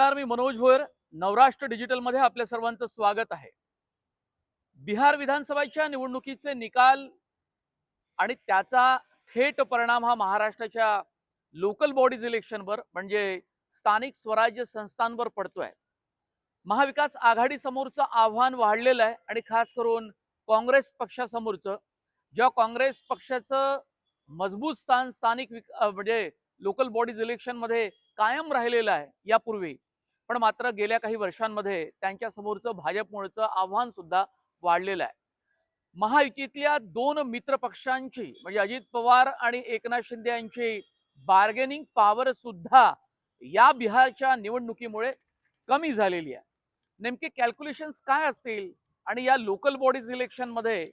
नमस्कार मी मनोज भोयर. नवराष्ट्र डिजिटलमध्ये आपल्या सर्वांचं स्वागत आहे. बिहार विधानसभेच्या निवडणुकीचे निकाल आणि त्याचा थेट परिणाम हा महाराष्ट्राच्या लोकल बॉडीज इलेक्शनवर म्हणजे स्थानिक स्वराज्य संस्थांवर पडतोय. महाविकास आघाडी समोरचं आव्हान वाढलेलं आहे आणि खास करून काँग्रेस पक्षासमोरचं ज्या काँग्रेस पक्षाचं मजबूत स्थान स्थानिक विक- म्हणजे लोकल बॉडीज इलेक्शनमध्ये कायम राहिलेलं आहे यापूर्वी पण मात्र गेल्या काही वर्षांमध्ये त्यांच्यासमोरचं भाजपमुळेचं आव्हान सुद्धा वाढलेलं आहे. महायुतीतल्या दोन मित्र पक्षांची म्हणजे अजित पवार आणि एकनाथ शिंदे यांची बार्गेनिंग पॉवर सुद्धा या बिहारच्या निवडणुकीमुळे कमी झालेली आहे. नेमके कॅल्क्युलेशन्स काय असतील आणि या लोकल बॉडीज इलेक्शनमध्ये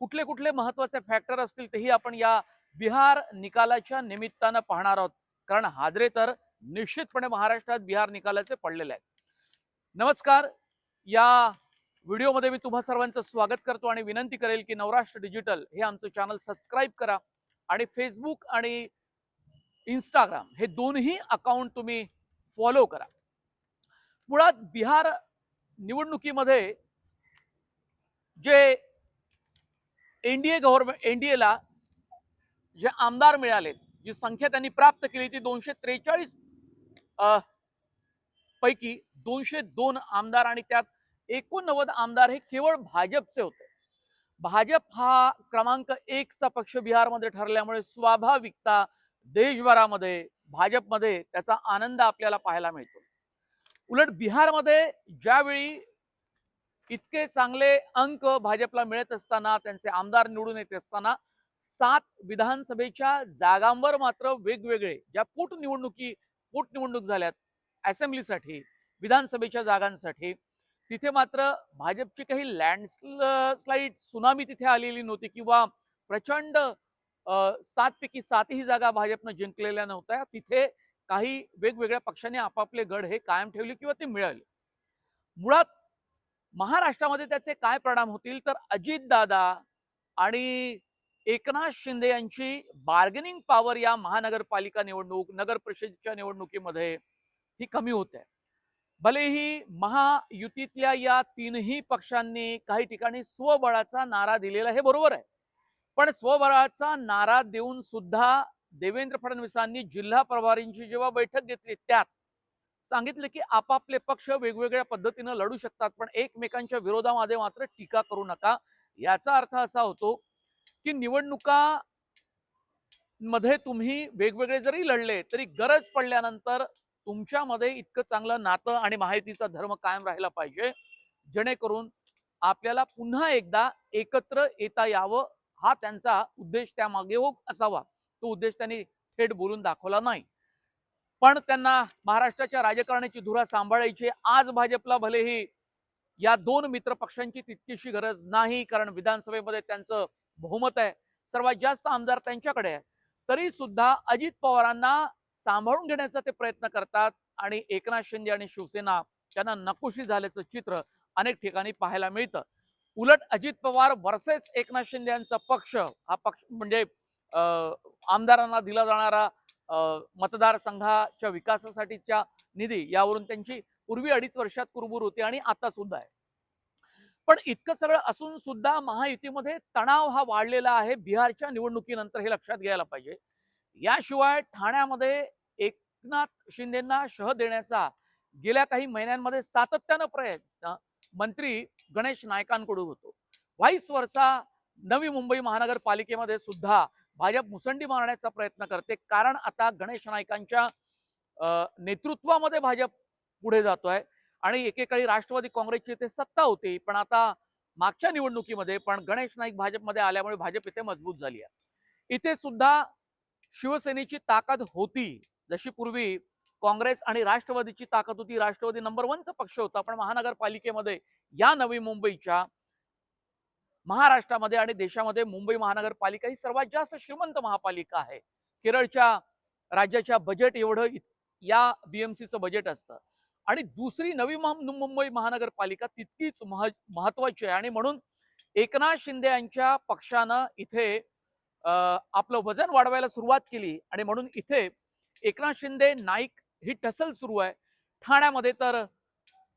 कुठले कुठले महत्त्वाचे फॅक्टर असतील तेही आपण या बिहार निकालाच्या निमित्तानं पाहणार आहोत. कारण हादरे तर निश्चितपणे महाराष्ट्रात बिहार निकालाचे पडलेले आहेत. नमस्कार. या व्हिडिओमध्ये मी तुम्हा सर्वांचं स्वागत करतो आणि विनंती करेल की नवराष्ट्र डिजिटल हे आमचं चॅनल सबस्क्राईब करा आणि फेसबुक आणि इंस्टाग्राम हे दोन्ही अकाउंट तुम्ही फॉलो करा. मुळात बिहार निवडणुकीमध्ये जे एनडीए गव्हर्नमेंट एनडीएला जे आमदार मिळाले जी संख्या त्यांनी प्राप्त केली ती दोनशे त्रेचाळीस पैकी दोनशे दोन आमदार आणि त्यात एकोणनव्वद आमदार हे केवळ भाजपचे होते. भाजप हा क्रमांक एकचा पक्ष बिहारमध्ये ठरल्यामुळे स्वाभाविकता देशभरामध्ये भाजपमध्ये त्याचा आनंद आपल्याला पाहायला मिळतो. उलट बिहारमध्ये ज्यावेळी इतके चांगले अंक भाजपला मिळत असताना त्यांचे आमदार निवडून येत असताना सात विधानसभेच्या जागांवर मात्र वेगवेगळे ज्या पोटनिवडणुकी पोटनिवडणूक झाल्यात असेंब्लीसाठी विधानसभेच्या जागांसाठी तिथे मात्र भाजपची काही लँडस्लाईड सुनामी तिथे आलेली नव्हती किंवा प्रचंड सातपैकी सातही जागा भाजपनं जिंकलेल्या नव्हत्या. तिथे काही वेगवेगळ्या पक्षांनी आपापले गड हे कायम ठेवले किंवा ते मिळाले मुळात महाराष्ट्रामध्ये त्याचे काय परिणाम होतील? तर अजितदादा आणि एकनाथ शिंदे यांची बार्गेनिंग पॉवर या महानगरपालिका निवडणूक नगर परिषदेच्या निवडणुकीमध्ये ही कमी होते. भलेही महायुतीतल्या या तीनही पक्षांनी काही ठिकाणी स्वबळाचा नारा दिलेला हे बरोबर आहे. पण स्वबळाचा नारा देऊन सुद्धा देवेंद्र फडणवीसांनी जिल्हा प्रभारींची जेव्हा बैठक घेतली त्यात सांगितलं की आपापले पक्ष वेगवेगळ्या पद्धतीनं लढू शकतात पण एकमेकांच्या विरोधामध्ये मात्र टीका करू नका याचा अर्थ असा होतो की निवडणुका मध्ये तुम्ही वेगवेगळे जरी लढले तरी गरज पडल्यानंतर तुमच्यामध्ये इतकं चांगलं नातं आणि माहितीचा धर्म कायम राहिला पाहिजे. जेणेकरून आपल्याला पुन्हा एकदा एकत्र येता यावं हा त्यांचा उद्देश त्यामागे हो असावा. तो उद्देश त्यांनी थेट बोलून दाखवला नाही. पण त्यांना महाराष्ट्राच्या राजकारणाची धुरा सांभाळायची आज भाजपला भलेही या दोन मित्र पक्षांची तितकीशी गरज नाही कारण विधानसभेमध्ये त्यांचं बहुमत आहे. सर्वात जास्त आमदार त्यांच्याकडे आहे. तरी सुद्धा अजित पवारांना सांभाळून घेण्याचा ते प्रयत्न करतात आणि एकनाथ शिंदे आणि शिवसेना त्यांना नकोशी झाल्याचं चित्र अनेक ठिकाणी पाहायला मिळतं. उलट अजित पवार वर्सेस एकनाथ शिंदे यांचा पक्ष हा पक्ष म्हणजे आमदारांना दिला जाणारा मतदारसंघाच्या विकासासाठीच्या निधी यावरून त्यांची पूर्वी अडीच वर्षात कुरबूर होती आणि आता सुद्धा आहे. पण इतकं सगळं असून सुद्धा महायुतीमध्ये तणाव हा वाढलेला आहे. बिहारच्या निवडणुकीनंतर हे लक्षात घ्यायला पाहिजे. याशिवाय ठाण्यामध्ये एकनाथ शिंदेना शह देण्याचा गेल्या काही महिन्यांमध्ये सातत्यानं प्रयत्न मंत्री गणेश नायकांकडून होतो. व्हाईस वर्षा नवी मुंबई महानगरपालिकेमध्ये सुद्धा भाजप मुसंडी मारण्याचा प्रयत्न करते. कारण आता गणेश नायकांच्या नेतृत्वामध्ये भाजप पुढे जातोय. आणि एकेकाळी राष्ट्रवादी काँग्रेसची इथे सत्ता होती पण आता मागच्या निवडणुकीमध्ये पण गणेश नाईक भाजपमध्ये आल्यामुळे भाजप इथे मजबूत झाली आहे. इथे सुद्धा शिवसेनेची ताकद होती. जशी पूर्वी काँग्रेस आणि राष्ट्रवादीची ताकद होती राष्ट्रवादी नंबर वनचा पक्ष होता पण महानगरपालिकेमध्ये या नवी मुंबईच्या महाराष्ट्रामध्ये आणि देशामध्ये मुंबई महानगरपालिका ही सर्वात जास्त श्रीमंत महापालिका आहे. केरळच्या राज्याच्या बजेट एवढं या बीएमसीचं बजेट असतं. आणि दुसरी नवी मुंबई महानगरपालिका तितकीच मह महत्वाची आहे. आणि म्हणून एकनाथ शिंदे यांच्या पक्षानं इथे आपलं वजन वाढवायला सुरुवात केली. आणि म्हणून इथे एकनाथ शिंदे नाईक ही टसल सुरू आहे. ठाण्यामध्ये तर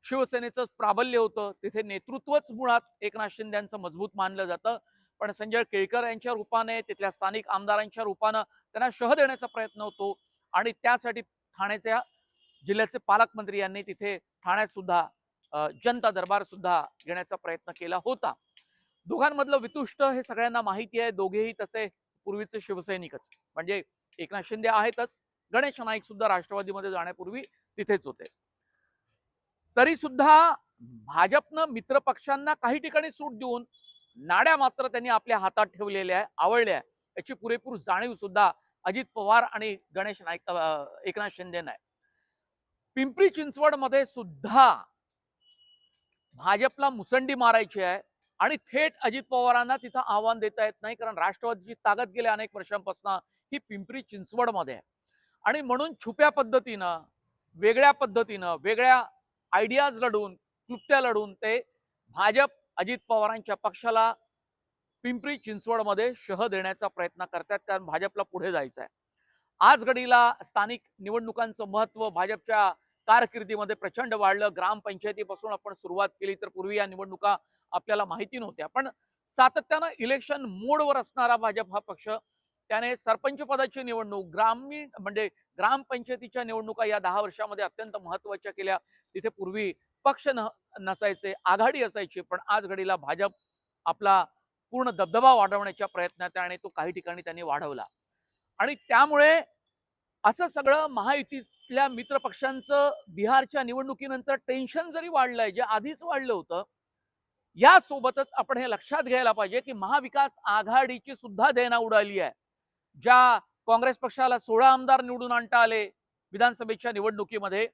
शिवसेनेचं प्राबल्य होतं. तिथे नेतृत्वच मुळात एकनाथ शिंदे यांचं मजबूत मानलं जातं. पण संजय केळकर यांच्या रूपाने तिथल्या स्थानिक आमदारांच्या रूपानं त्यांना शह देण्याचा प्रयत्न होतो. आणि त्यासाठी ठाण्याच्या जिल्ह्याचे पालकमंत्री यांनी तिथे ठाण्यात सुद्धा जनता दरबार सुद्धा घेण्याचा प्रयत्न केला होता. दोघांमधलं वितुष्ट हे सगळ्यांना माहिती आहे. दोघेही तसे पूर्वीचे शिवसैनिकच. म्हणजे एकनाथ शिंदे आहेतच. गणेश नाईक सुद्धा राष्ट्रवादीमध्ये जाण्यापूर्वी तिथेच होते. तरी सुद्धा भाजपनं मित्र पक्षांना काही ठिकाणी सूट देऊन नाड्या मात्र त्यांनी आपल्या हातात ठेवलेल्या आहे आवडल्या याची पुरेपूर जाणीव सुद्धा अजित पवार आणि गणेश नाईक एकनाथ शिंदे आहे. पिंपरी चिंचवडमध्ये सुद्धा भाजपला मुसंडी मारायची आहे आणि थेट अजित पवारांना तिथं आव्हान देता येत नाही कारण राष्ट्रवादीची ताकद गेल्या अनेक वर्षांपासून ही पिंपरी चिंचवडमध्ये आहे. आणि म्हणून छुप्या पद्धतीनं वेगळ्या पद्धतीनं वेगळ्या आयडियाज लढून क्लुप्त्या लढून ते भाजप अजित पवारांच्या पक्षाला पिंपरी चिंचवडमध्ये शह देण्याचा प्रयत्न करतात कारण भाजपला पुढे जायचं आहे आज घडीला स्थानिक निवडणुकांचं महत्त्व भाजपच्या कारकिर्दीमध्ये प्रचंड वाढलं. ग्रामपंचायतीपासून आपण सुरुवात केली तर पूर्वी या निवडणुका आपल्याला माहिती नव्हत्या. पण सातत्यानं इलेक्शन मोडवर असणारा भाजप हा पक्ष त्याने सरपंच पदाची निवडणूक ग्रामीण म्हणजे ग्रामपंचायतीच्या निवडणुका या दहा वर्षामध्ये अत्यंत महत्त्वाच्या केल्या. तिथे पूर्वी पक्ष न नसायचे आघाडी असायची पण आज घडीला भाजप आपला पूर्ण दबदबा वाढवण्याच्या प्रयत्नात आणि तो काही ठिकाणी त्यांनी वाढवला. आणि त्यामुळे असं सगळं महायुतीतल्या मित्र पक्षांचं बिहारच्या निवडणुकीनंतर टेन्शन जरी वाढलंय जे आधीच वाढलं होतं यासोबतच आपण हे लक्षात घ्यायला पाहिजे की महाविकास आघाडीची सुद्धा देना उडाली आहे. ज्या काँग्रेस पक्षाला सोळा आमदार निवडून आणता आले विधानसभेच्या निवडणुकीमध्ये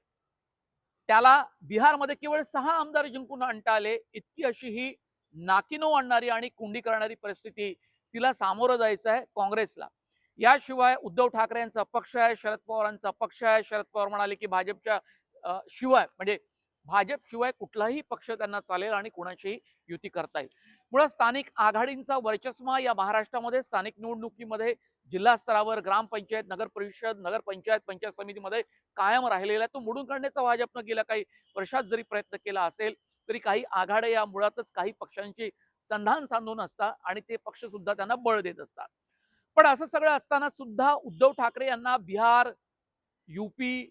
त्याला बिहारमध्ये केवळ सहा आमदार जिंकून आणता आले इतकी अशी ही नाकिनो आणणारी आणि कुंडी करणारी परिस्थिती तिला सामोरं जायचं आहे काँग्रेसला. याशिवाय उद्धव ठाकरे यांचा पक्ष आहे शरद पवारांचा पक्ष आहे. शरद पवार म्हणाले की भाजपच्या शिवाय म्हणजे भाजप शिवाय कुठलाही पक्ष त्यांना चालेल आणि कुणाशीही युती करता येईल. मुळात स्थानिक आघाडींचा वर्चस्व या महाराष्ट्रामध्ये स्थानिक निवडणुकीमध्ये जिल्हा स्तरावर ग्रामपंचायत नगर परिषद नगरपंचायत पंचायत समितीमध्ये कायम राहिलेला आहे. तो मोडून काढण्याचा भाजपनं गेल्या काही वर्षात जरी प्रयत्न केला असेल तरी काही आघाड्या या मुळातच काही पक्षांची संधान सांधून असतात आणि ते पक्ष सुद्धा त्यांना बळ देत असतात. पण असं सगळं असताना सुद्धा उद्धव ठाकरे यांना बिहार युपी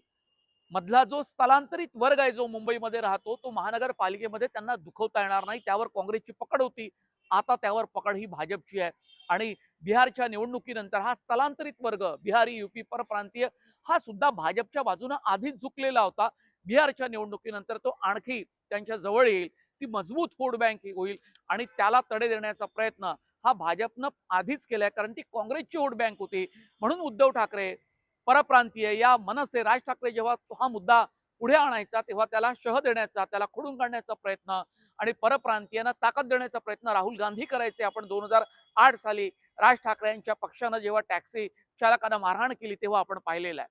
मधला जो स्थलांतरित वर्ग आहे जो मुंबईमध्ये राहतो तो महानगरपालिकेमध्ये त्यांना दुखवता येणार नाही. त्यावर काँग्रेसची पकड होती. आता त्यावर पकड ही भाजपची आहे. आणि बिहारच्या निवडणुकीनंतर हा स्थलांतरित वर्ग बिहारी युपी परप्रांतीय हा सुद्धा भाजपच्या बाजूने आधीच झुकलेला होता. बिहारच्या निवडणुकीनंतर तो आणखी त्यांच्या जवळ येईल. ती मजबूत फूड बँक होईल आणि त्याला तडे देण्याचा प्रयत्न हा भाजपनं आधीच केलाय कारण ती काँग्रेसची वोट बँक होती. म्हणून उद्धव ठाकरे परप्रांतीय या मनसे राज ठाकरे जेव्हा तो हा मुद्दा पुढे आणायचा तेव्हा त्याला शह देण्याचा त्याला खोडून काढण्याचा प्रयत्न आणि परप्रांतीयांना ताकद देण्याचा प्रयत्न राहुल गांधी करायचे आपण दोन हजार आठ साली राज ठाकरे यांच्या पक्षानं जेव्हा टॅक्सी चालकांना मारहाण केली तेव्हा आपण पाहिलेलं आहे.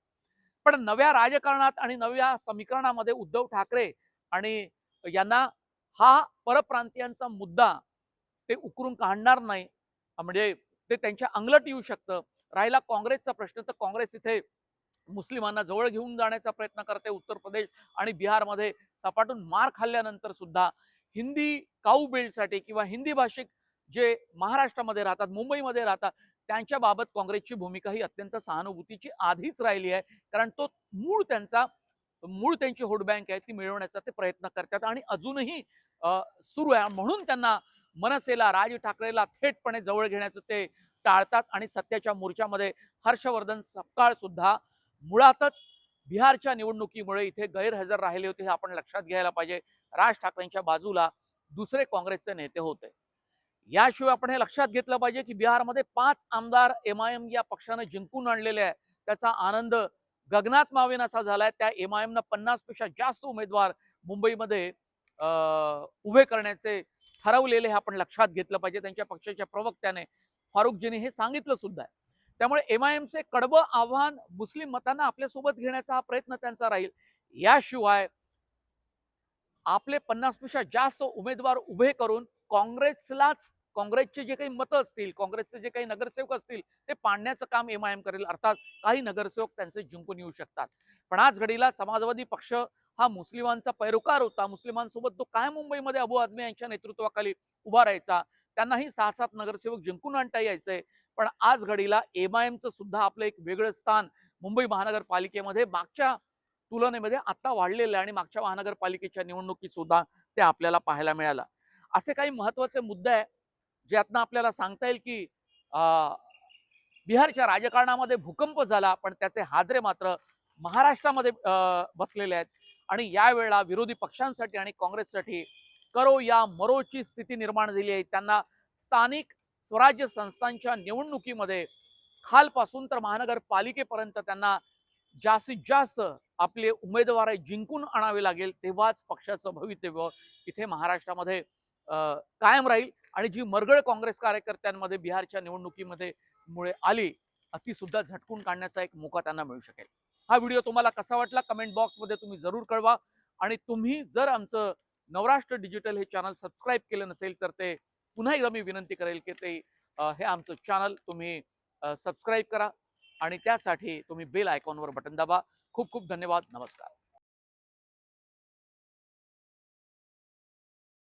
पण नव्या राजकारणात आणि नव्या समीकरणामध्ये उद्धव ठाकरे आणि यांना हा परप्रांतीयांचा मुद्दा ते उकरून काढणार नाही. म्हणजे ते त्यांच्या अंगलट येऊ शकतं. राहिला काँग्रेसचा प्रश्न तर काँग्रेस इथे मुस्लिमांना जवळ घेऊन जाण्याचा प्रयत्न करते उत्तर प्रदेश आणि बिहारमध्ये सपाटून मार खाल्ल्यानंतर सुद्धा हिंदी काऊ बेल्टसाठी किंवा हिंदी भाषिक जे महाराष्ट्रामध्ये राहतात मुंबईमध्ये राहतात त्यांच्या बाबत काँग्रेसची भूमिका ही अत्यंत सहानुभूतीची आधीच राहिली आहे. कारण तो मूळ त्यांचा मूळ त्यांची होट बँक आहे ती मिळवण्याचा ते प्रयत्न करतात आणि अजूनही सुरू आहे. म्हणून त्यांना मनसेला राज ठाकरेला थेटपणे जवळ घेण्याचं ते टाळतात आणि सत्याच्या मोर्चामध्ये हर्षवर्धन सपकाळ सुद्धा मुळातच बिहारच्या निवडणुकीमुळे इथे गैरहजर राहिले होते हे आपण लक्षात घ्यायला पाहिजे. राज ठाकरेंच्या बाजूला दुसरे काँग्रेसचे नेते होते. याशिवाय आपण हे लक्षात घेतलं पाहिजे की बिहारमध्ये पाच आमदार एम आय एम या पक्षानं जिंकून आणलेले आहे त्याचा आनंद गगनात मावेनासा झालाय. त्या एम आय एमनं पन्नासपेक्षा जास्त उमेदवार मुंबईमध्ये अं, उभे करण्याचे ठरवलेले हे आपण लक्षात घेतलं पाहिजे. त्यांच्या पक्षाच्या प्रवक्त्याने फारुखजीने हे सांगितलं सुद्धा आहे. त्यामुळे एम आय एमचे कडवं आव्हान मुस्लिम मतांना आपल्यासोबत घेण्याचा हा प्रयत्न त्यांचा राहील. याशिवाय आपले पन्नासपेक्षा जास्त उमेदवार उभे करून काँग्रेसलाच काँग्रेसचे जे काही मतं असतील काँग्रेसचे जे काही नगरसेवक असतील ते पाडण्याचं काम एम आय एम करेल. अर्थात काही नगरसेवक त्यांचे जिंकून येऊ शकतात. पण आज घडीला समाजवादी पक्ष हा मुस्लिमांचा पैरोकार होता. मुस्लिमांसोबत तो काय मुंबईमध्ये अबू आझमी यांच्या नेतृत्वाखाली उभा राहायचा? त्यांनाही सहा सात नगरसेवक जिंकून आणता यायचंय पण आज घडीला एम आय एमचं सुद्धा आपलं एक वेगळं स्थान मुंबई महानगरपालिकेमध्ये मागच्या तुलनेमध्ये आता वाढलेलं आहे आणि मागच्या महानगरपालिकेच्या निवडणुकीत सुद्धा ते आपल्याला पाहायला मिळालं. असे काही महत्त्वाचे मुद्दे आहे ज्यातनं आपल्याला सांगता येईल की बिहारच्या राजकारणामध्ये भूकंप झाला पण त्याचे हादरे मात्र महाराष्ट्रामध्ये अं, बसलेले आहेत. आणि यावेळेला विरोधी पक्षांसाठी आणि काँग्रेससाठी करो या मरोची स्थिती निर्माण झाली आहे. त्यांना स्थानिक स्वराज्य संस्थांच्या निवडणुकीमध्ये खालपासून तर महानगरपालिकेपर्यंत त्यांना जास्तीत जास्त आपले उमेदवार जिंकून आणावे लागेल तेव्हाच पक्षाचं भवितव्य इथे महाराष्ट्रामध्ये कायम राहील. आणि जी मरगळ काँग्रेस कार्यकर्त्यांमध्ये बिहारच्या निवडणुकीमध्ये मुळे आली ती सुद्धा झटकून काढण्याचा एक मोका त्यांना मिळू शकेल. हा व्हिडिओ तुम्हाला कसा वाटला कमेंट बॉक्समध्ये तुम्ही जरूर कळवा आणि तुम्ही जर आमचं नवराष्ट्र डिजिटल हे चॅनल सबस्क्राईब केलं नसेल तर ते पुन्हा एकदा मी विनंती करेल की ते हे आमचं चॅनल तुम्ही सबस्क्राईब करा आणि त्यासाठी तुम्ही बेल आयकॉनवर बटन दाबा. खूप खूप धन्यवाद. नमस्कार.